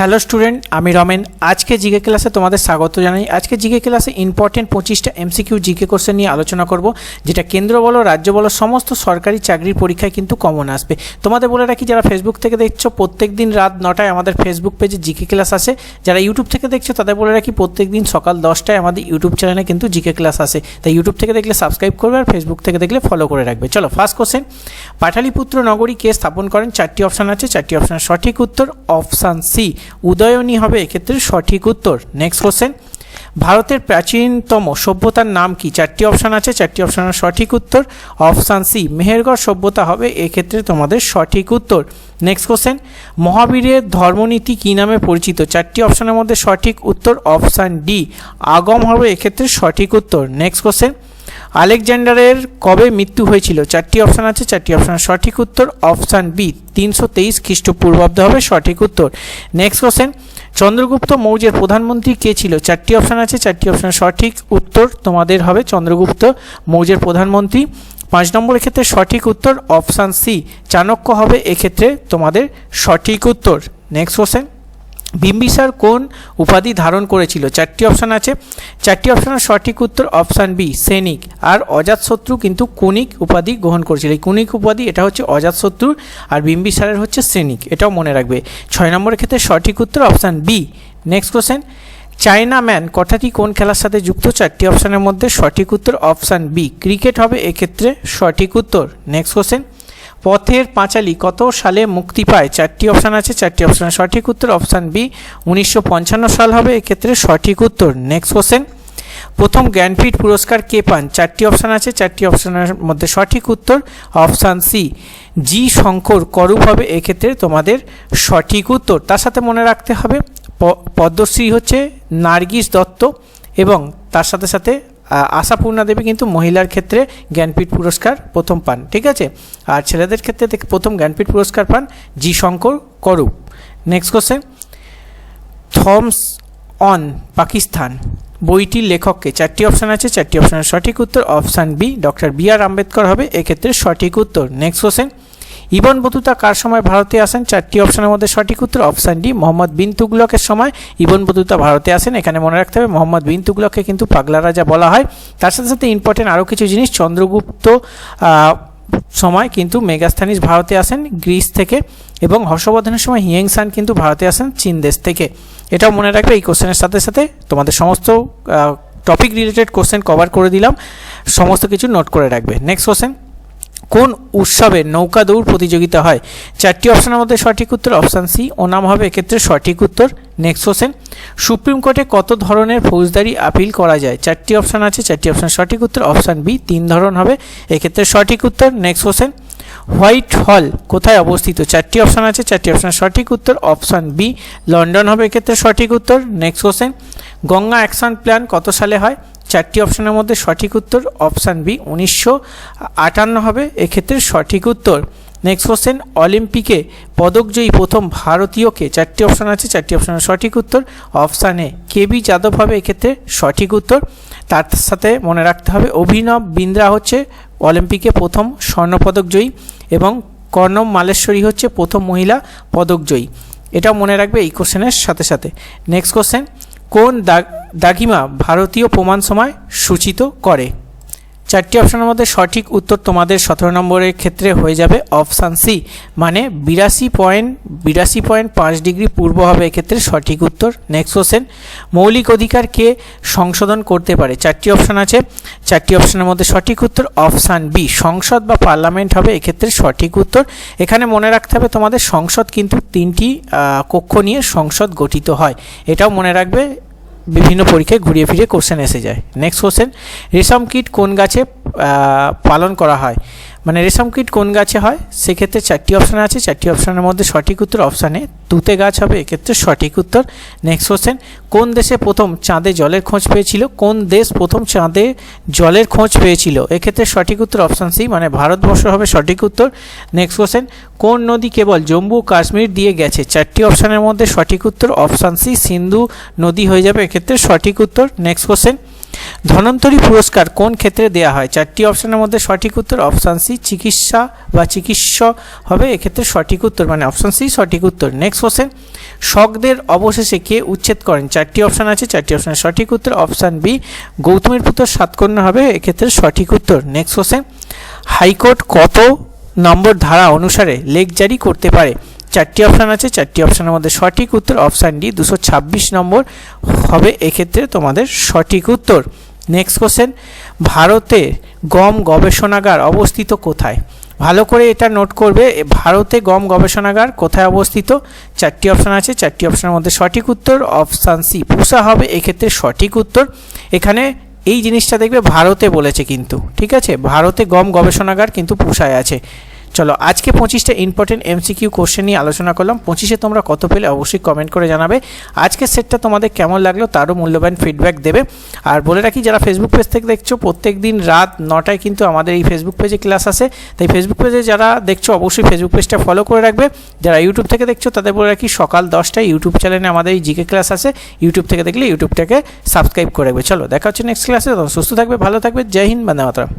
Hello student আমি রমেন। আজকে GK ক্লাসে তোমাদের স্বাগত জানাই। আজকে জিকে ক্লাসে ইম্পর্টেন্ট পঁচিশটা এমসিকিউ জিকে কোশ্চেন নিয়ে আলোচনা করব, যেটা কেন্দ্র বলো, রাজ্য বলো, সমস্ত সরকারি চাকরির পরীক্ষায় কিন্তু কমন আসবে। তোমাদের বলে রাখি, যারা ফেসবুক থেকে দেখছ প্রত্যেক দিন রাত নটায় আমাদের ফেসবুক পেজে জিকে ক্লাস আসে। যারা ইউটিউব থেকে দেখছ, তাদের বলে রাখি প্রত্যেক দিন সকাল দশটায় আমাদের ইউটিউব চ্যানেলে কিন্তু জিকে ক্লাস আসে। তাই ইউটিউব থেকে দেখলে সাবস্ক্রাইব করবে আর ফেসবুক থেকে দেখলে ফলো করে রাখবে। চলো ফার্স্ট কোশ্চেন পাটালিপুত্র নগরী কে স্থাপন করেন? চারটি অপশান আছে। চারটি অপশানের সঠিক উত্তর অপশান সি উদয়নী হবে এক্ষেত্রে সঠিক উত্তর। নেক্সট কোশ্চেন ভারতের প্রাচীনতম সভ্যতার নাম কি? চারটি অপশান আছে, চারটি অপশানের সঠিক উত্তর। অপশান সি মেহেরগড় সভ্যতা হবে এক্ষেত্রে তোমাদের সঠিক উত্তর। নেক্সট কোশ্চেন মহাবীরের ধর্মনীতি কী নামে পরিচিত? চারটি অপশানের মধ্যে সঠিক উত্তর। অপশান ডি আগম হবে এক্ষেত্রে সঠিক উত্তর। নেক্সট কোশ্চেন আলেকজান্ডারের কবে মৃত্যু হয়েছিল? চারটি অপশান আছে, চারটি অপশানের সঠিক উত্তর অপশান বি। তিনশো তেইশ খ্রিস্টপূর্বাব্দ হবে সঠিক উত্তর। নেক্সট কোশ্চেন চন্দ্রগুপ্ত মৌর্যের প্রধানমন্ত্রী কে ছিল? চারটি অপশান আছে, চারটি অপশান সঠিক উত্তর তোমাদের হবে চন্দ্রগুপ্ত মৌর্যের প্রধানমন্ত্রী। পাঁচ নম্বরের ক্ষেত্রে সঠিক উত্তর অপশান সি। চাণক্য হবে এক্ষেত্রে তোমাদের সঠিক উত্তর। নেক্সট কোশ্চেন বিম্বিসার কোন উপাধি ধারণ করেছিল? চারটি অপশান আছে। চারটি অপশানের সঠিক উত্তর অপশান বি, সৈনিক। আর অজাতশত্রু কিন্তু কুনিক উপাধি গ্রহণ করেছিল। এই কুনিক উপাধি, এটা হচ্ছে অজাতশত্রুর আর বিম্বিসারের হচ্ছে সৈনিক, এটাও মনে রাখবে। ছয় নম্বরের ক্ষেত্রে সঠিক উত্তর option B. Next question China man কথাটি কোন খেলার সাথে যুক্ত? চারটি অপশানের মধ্যে সঠিক উত্তর অপশান বি। ক্রিকেট হবে এক্ষেত্রে সঠিক উত্তর। নেক্সট কোশ্চেন পথের পাঁচালী কত সালে মুক্তি পায়? চারটি অপশান আছে, চারটি অপশানের সঠিক উত্তর অপশান বি, উনিশশো পঞ্চান্ন সাল হবে, এক্ষেত্রে সঠিক উত্তর। নেক্সট কোশ্চেন প্রথম জ্ঞানপীঠ পুরস্কার কে পান? চারটি অপশান আছে, চারটি অপশানের মধ্যে সঠিক উত্তর option C. G Sankara Kurup হবে, এক্ষেত্রে তোমাদের সঠিক উত্তর। তার সাথে মনে রাখতে হবে পদ্মশ্রী হচ্ছে নার্গিস দত্ত এবং তার সাথে সাথে আশাপূর্ণা দেবী কিন্তু মহিলার ক্ষেত্রে জ্ঞানপীঠ পুরস্কার প্রথম পান, ঠিক আছে? আর ছেলেদের ক্ষেত্রে প্রথম জ্ঞানপীঠ পুরস্কার পান G Sankara Kurup. Next question thoughts on Pakistan বইটির লেখককে চারটি অপশান আছে, চারটি অপশানের সঠিক উত্তর option B doctor B R Ambedkar হবে, এক্ষেত্রে সঠিক উত্তর। নেক্সট কোশ্চেন ইবন বতুতা কার সময় ভারতে আসেন? চারটি অপশনের মধ্যে সঠিক উত্তর অপশান ডি, মোহাম্মদ বিন তুগলকের সময়। ইবন বতুতা ভারতে আসেন, এখানে মনে রাখতে হবে মোহাম্মদ বিন তুগলককে কিন্তু পাগলা রাজা বলা হয়। তার সাথে সাথে ইম্পর্টেন্ট আরও কিছু জিনিস, চন্দ্রগুপ্ত সময় কিন্তু মেগাস্থানিস ভারতে আসেন, গ্রিস থেকে, এবং হর্ষবর্ধনের সময় হিয়েংসান কিন্তু ভারতে আসেন, চীন দেশ থেকে। এটাও মনে রাখবে এই কোশ্চেনের সাথে সাথে। তোমাদের সমস্ত টপিক রিলেটেড কোশ্চেন কভার করে দিলাম। সমস্ত কিছু নোট করে রাখবে। নেক্সট কোশ্চেন কোন উৎসবে নৌকা দৌড় প্রতিযোগিতা হয়? চারটি অপশানের মধ্যে সঠিক উত্তর অপশান সি। ওনাম হবে এক্ষেত্রে সঠিক উত্তর। Next question. সুপ্রিম কোর্টে কত ধরনের ফৌজদারি আপিল করা যায়? চারটি অপশান আছে, চারটি অপশান সঠিক উত্তর। অপশান বি, তিন ধরন হবে। এক্ষেত্রে সঠিক উত্তর। Next question. হোয়াইট হল কোথায় অবস্থিত? চারটি অপশান আছে, চারটি অপশান সঠিক উত্তর। অপশান বি, লন্ডন হবে এক্ষেত্রে সঠিক উত্তর। Next question. Ganga action plan কত সালে হয়? চারটি অপশানের মধ্যে সঠিক উত্তর অপশান বি, উনিশশো আটান্ন হবে, এক্ষেত্রে সঠিক উত্তর। নেক্সট কোশ্চেন অলিম্পিকে পদকজয়ী প্রথম ভারতীয়কে চারটি অপশান আছে, চারটি অপশানের সঠিক উত্তর। Option A, K B Yadav হবে, এক্ষেত্রে সঠিক উত্তর। তার সাথে মনে রাখতে হবে, অভিনব বিন্দ্রা হচ্ছে অলিম্পিকে প্রথম স্বর্ণপদক জয়ী এবং কর্ণম মালেশ্বরী হচ্ছে প্রথম মহিলা পদকজয়ী। এটাও মনে রাখবে এই কোশ্চেনের সাথে সাথে। নেক্সট কোশ্চেন কোন দাগিমা ভারতীয় প্রমাণ সময় সূচিত করে? চারটি অপশনের মধ্যে সঠিক উত্তর তোমাদের সতেরো নম্বরের ক্ষেত্রে হয়ে যাবে অপশান সি মানে বিরাশি পয়েন্ট বিরাশি পয়েন্ট পাঁচ ডিগ্রি পূর্ব হবে এক্ষেত্রে সঠিক উত্তর। নেক্সট কোশ্চেন মৌলিক অধিকার কে সংশোধন করতে পারে? চারটি অপশান আছে, চারটি অপশানের মধ্যে সঠিক উত্তর অপশান বি, সংসদ বা পার্লামেন্ট হবে এক্ষেত্রে সঠিক উত্তর। এখানে মনে রাখতে হবে তোমাদের সংসদ কিন্তু তিনটি কক্ষ নিয়ে সংসদ গঠিত হয়। এটাও মনে রাখবে বিভিন্ন পরীক্ষায় ঘুরিয়ে ফিরে কোশ্চেন এসে যায়। নেক্সট কোশ্চেন রেশম কীট কোন গাছে পালন করা হয়? মানে রেশম কিট কোন গাছে হয়? সেক্ষেত্রে চারটি অপশান আছে। চারটি অপশানের মধ্যে সঠিক উত্তর অপশানে তুতে গাছ হবে। এক্ষেত্রে সঠিক উত্তর নেক্সট কোশ্চেন কোন দেশে প্রথম চাঁদে জলের খোঁজ পেয়েছিল? কোন দেশ প্রথম চাঁদে জলের খোঁজ পেয়েছিল? এক্ষেত্রে সঠিক উত্তর অপশান সি মানে ভারতবর্ষ হবে সঠিক উত্তর। নেক্সট কোশ্চেন কোন নদী কেবল জম্মু কাশ্মীর দিয়ে গেছে? চারটি অপশানের মধ্যে সঠিক উত্তর অপশান সি সিন্ধু নদী হয়ে যাবে। এক্ষেত্রে সঠিক উত্তর। নেক্সট কোশ্চেন ধনন্তরী পুরস্কার কোন ক্ষেত্রে দেওয়া হয়? চারটি অপশনের মধ্যে সঠিক উত্তর অপশান সি চিকিৎসা বা চিকিৎসা হবে। এক্ষেত্রে সঠিক উত্তর মানে অপশান সি সঠিক উত্তর। নেক্সট কোশ্চেন শকদের অবশেষে কে উচ্ছেদ করেন? চারটি অপশান আছে, চারটি অপশানের সঠিক উত্তর। অপশান বি গৌতমের পুত্র সাতকন্যা হবে। এক্ষেত্রে সঠিক উত্তর। নেক্সট কোশ্চেন হাইকোর্ট কত নম্বর ধারা অনুসারে লেখ জারি করতে পারে? চারটি অপশান আছে। চারটি অপশানের মধ্যে সঠিক উত্তর অপশান ডি দুশো ছাব্বিশ নম্বর হবে। এক্ষেত্রে তোমাদের সঠিক উত্তর। নেক্সট কোশ্চেন ভারতে গম গবেষণাগার অবস্থিত কোথায়? ভালো করে এটা নোট করবে, ভারতে গম গবেষণাগার কোথায় অবস্থিত? চারটি অপশান আছে, চারটি অপশানের মধ্যে সঠিক উত্তর অপশান সি পুষা হবে। এক্ষেত্রে সঠিক উত্তর। এখানে এই জিনিসটা দেখবে ভারতে বলেছে কিন্তু, ঠিক আছে? ভারতে গম গবেষণাগার কিন্তু পুষায় আছে। চলো, আজকে পঁচিশটা ইম্পর্টেন্ট এমসিকিউ কোশ্চেন নিয়ে আলোচনা করলাম। পঁচিশে তোমরা কত পেলে অবশ্যই কমেন্ট করে জানাবে। আজকের সেটটা তোমাদের কেমন লাগল তারও মূল্যবান ফিডব্যাক দেবে। আর বলে রাখি, যারা ফেসবুক পেজ থেকে দেখছ প্রত্যেক দিন রাত নটায় কিন্তু আমাদের এই ফেসবুক পেজে ক্লাস আসে। তাই ফেসবুক পেজে যারা দেখছ, অবশ্যই ফেসবুক পেজটা ফলো করে রাখবে। যারা ইউটিউব থেকে দেখছ, তাদের বলে রাখি, সকাল দশটায় ইউটিউব চ্যানেলে আমাদের এই জিকে ক্লাস আসে। ইউটিউব থেকে দেখলে ইউটিউবটাকে সাবস্ক্রাইব করে রাখবে। চলো, দেখা হচ্ছে নেক্সট ক্লাসে সুস্থ থাকবে, ভালো থাকবে। জয় হিন্দ, বন্দে মাতরম।